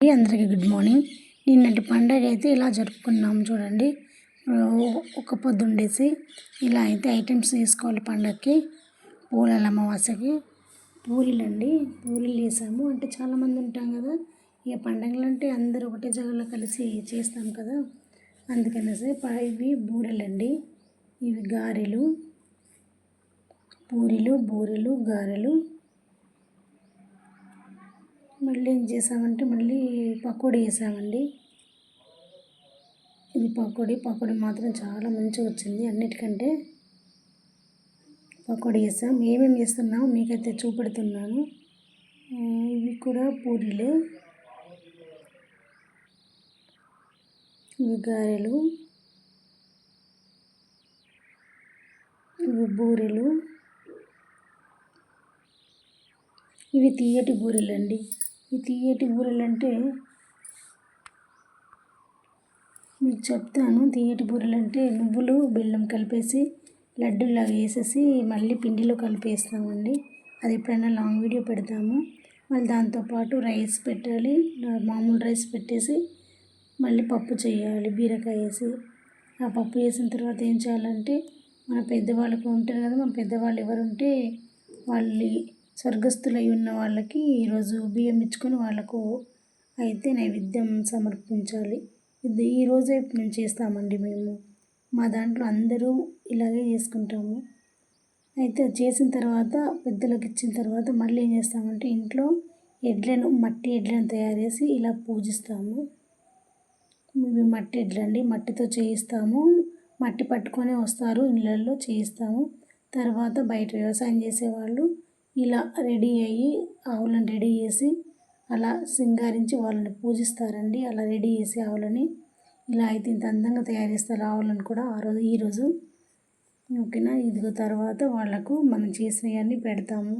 అందరికీ good morning. నిన్నటి పండగ అయితే ఇలా జరుపుకున్నాము చూడండి. ఒక పొద్దు ఉండేసి ఇలా అయితే ఐటమ్స్ తీసుకోవాలి పండగకి పూలల అమావాస్యకి. పూరీలు అండి. పూరీలు వేసాము అంటే చాలామంది ఉంటాం కదా. ఇక పండగలు అంటే అందరూ ఒకటే జగలో కలిసి చేస్తాం కదా. అందుకనేసి ఇవి బూరెలు అండి. ఇవి గారెలు. పూరీలు బూరెలు గారెలు. మళ్ళీ ఏం చేసామంటే మళ్ళీ పకోడీ వేసామండి ఇది పకోడీ. పకోడీ మాత్రం చాలా మంచిగా వచ్చింది అన్నిటికంటే. పకోడీ వేసాం ఏమేమి వేస్తున్నామో మీకైతే చూపెడుతున్నాను. ఇవి కూడా పూరీలే. ఇవి గారెలు. ఇవి బూరెలు. ఇవి తీయటి బూరెలు అండి ఈ తీయటి బూరెలు అంటే మీకు చెప్తాను. తీయటి బూరెలు అంటే నువ్వులు బెల్లం కలిపేసి లడ్డూలాగా వేసేసి మళ్ళీ పిండిలో కలిపేస్తామండి. అది ఎప్పుడైనా లాంగ్ వీడియో పెడతాము. మళ్ళీ దాంతోపాటు రైస్ పెట్టాలి. మామూలు రైస్ పెట్టేసి మళ్ళీ పప్పు చేయాలి బీరకాయ వేసి. ఆ పప్పు వేసిన తర్వాత ఏం చేయాలంటే మన పెద్దవాళ్ళకు ఉంటారు కదా మన పెద్దవాళ్ళు ఎవరు ఉంటే వాళ్ళు స్వర్గస్థులై ఉన్న వాళ్ళకి ఈరోజు బియ్యం ఇచ్చుకొని వాళ్ళకు అయితే నైవేద్యం సమర్పించాలి. ఇది ఈరోజే మేము చేస్తామండి మేము. మా దాంట్లో అందరూ ఇలాగే చేసుకుంటాము. అయితే చేసిన తర్వాత పెద్దలకు ఇచ్చిన తర్వాత మళ్ళీ ఏం చేస్తామంటే ఇంట్లో ఎడ్లను మట్టి ఎడ్లను తయారు చేసి ఇలా పూజిస్తాము. ఇవి మట్టి ఎడ్లండి. మట్టితో చేయిస్తాము. మట్టి పట్టుకొని వస్తారు. ఇళ్ళల్లో చేయిస్తాము. తర్వాత బయట వ్యవసాయం చేసేవాళ్ళు ఇలా రెడీ అయ్యి ఆవులను రెడీ చేసి అలా సింగారించి వాళ్ళని పూజిస్తారండి. అలా రెడీ చేసి ఆవులని ఇలా అయితే ఇంత అందంగా తయారు చేస్తారు ఆవులను కూడా ఆ రోజు ఈరోజు ఓకేనా? ఇదిగో తర్వాత వాళ్ళకు మనం చేసినవన్నీ పెడతాము.